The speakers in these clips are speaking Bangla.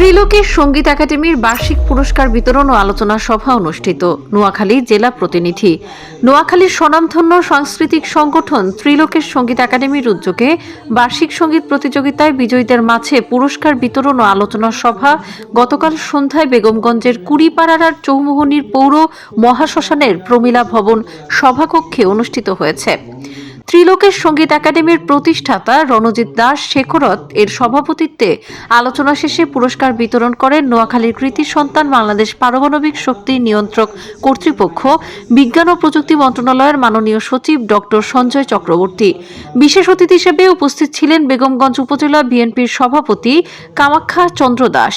ত্রিলোকের সংগীত একাডেমির বার্ষিক পুরস্কার বিতরণ ও আলোচনা সভা অনুষ্ঠিত। নোয়াখালী জেলা প্রতিনিধি। নোয়াখালীর স্বনামধন্য সাংস্কৃতিক সংগঠন ত্রিলোকের সংগীত একাডেমির উদ্যোগে বার্ষিক সংগীত প্রতিযোগিতায় বিজয়ীদের মাঝে পুরস্কার বিতরণ ও আলোচনা সভা গতকাল সন্ধ্যায় বেগমগঞ্জের কুড়িপাড়ার চৌমোহনীর পৌর মহাশ্মশানের প্রমীলা ভবন সভাকক্ষে অনুষ্ঠিত হয়েছে। ত্রিলোকের সংগীত একাডেমির প্রতিষ্ঠাতা রণজিৎ দাস শেখরত এর সভাপতিত্বে আলোচনা শেষে পুরস্কার বিতরণ করেন নোয়াখালীর কৃতি সন্তান বাংলাদেশ পারমাণবিক শক্তি নিয়ন্ত্রক কর্তৃপক্ষ, বিজ্ঞান ও প্রযুক্তি মন্ত্রণালয়ের মাননীয় সচিব ডক্টর সঞ্জয় চক্রবর্তী। বিশেষ অতিথি হিসেবে উপস্থিত ছিলেন বেগমগঞ্জ উপজেলা বিএনপির সভাপতি কামাখ্যা চন্দ্র দাস।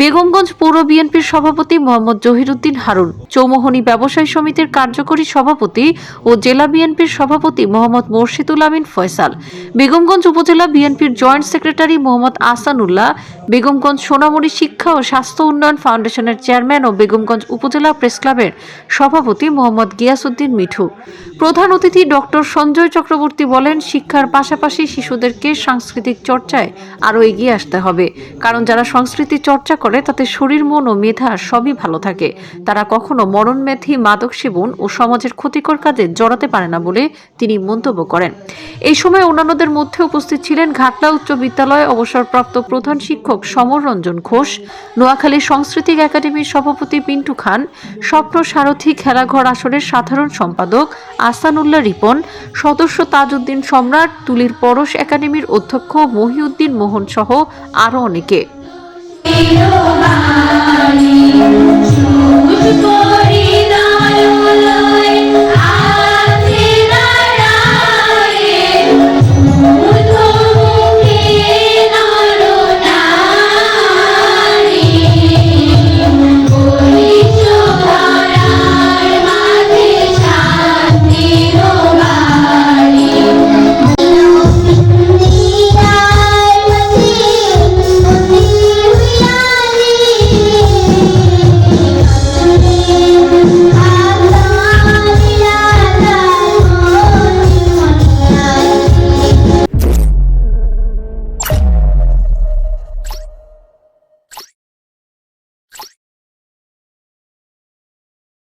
বেগমগঞ্জ পৌর বিএনপির সভাপতি মোহাম্মদ জহিরুদ্দিন হারুন, চৌমোহনী ব্যবসায়ী সমিতির কার্যকরী সভাপতি ও জেলা বিএনপির সভাপতি মোহাম্মদ মোর্শেদুল আমিন ফয়সাল, বেগমগঞ্জ উপজেলা বিএনপির জয়েন্ট সেক্রেটারি মোহাম্মদ আসানুল্লাহ বেগমগঞ্জ সোনামণি শিক্ষা ও স্বাস্থ্য উন্নয়ন ফাউন্ডেশনের চেয়ারম্যান ও বেগমগঞ্জ উপজেলা প্রেস ক্লাবের সভাপতি মোহাম্মদ গিয়াসুদ্দিন মিঠু। প্রধান অতিথি ডক্টর সঞ্জয় চক্রবর্তী বলেন, শিক্ষার পাশাপাশি শিশুদেরকে সাংস্কৃতিক চর্চায় আরও এগিয়ে আসতে হবে, কারণ যারা সংস্কৃতি চর্চা করে তাতে শরীর, মন ও মেধা সবই ভালো থাকে। তারা কখনো মরণমেধি, মাদক সেবন ও সমাজের ক্ষতিকর কাজে জড়াতে পারে না বলে তিনি মন্তব্য করেন। এই সময় অন্যান্যদের মধ্যে উপস্থিত ছিলেন ঘাটলা উচ্চ বিদ্যালয়ে অবসরপ্রাপ্ত প্রধান শিক্ষক সমর রঞ্জন ঘোষ, নোয়াখালী সাংস্কৃতিক একাডেমির সভাপতি পিন্টু খান, স্বপ্ন সারথী খেলাঘর আসরের সাধারণ সম্পাদক আসানুল্লাহ রিপন, সদস্য তাজউদ্দিন সম্রাট, তুলির পরশ একাডেমির অধ্যক্ষ মহিউদ্দিন মোহন সহ আরও অনেকে। চুপ করে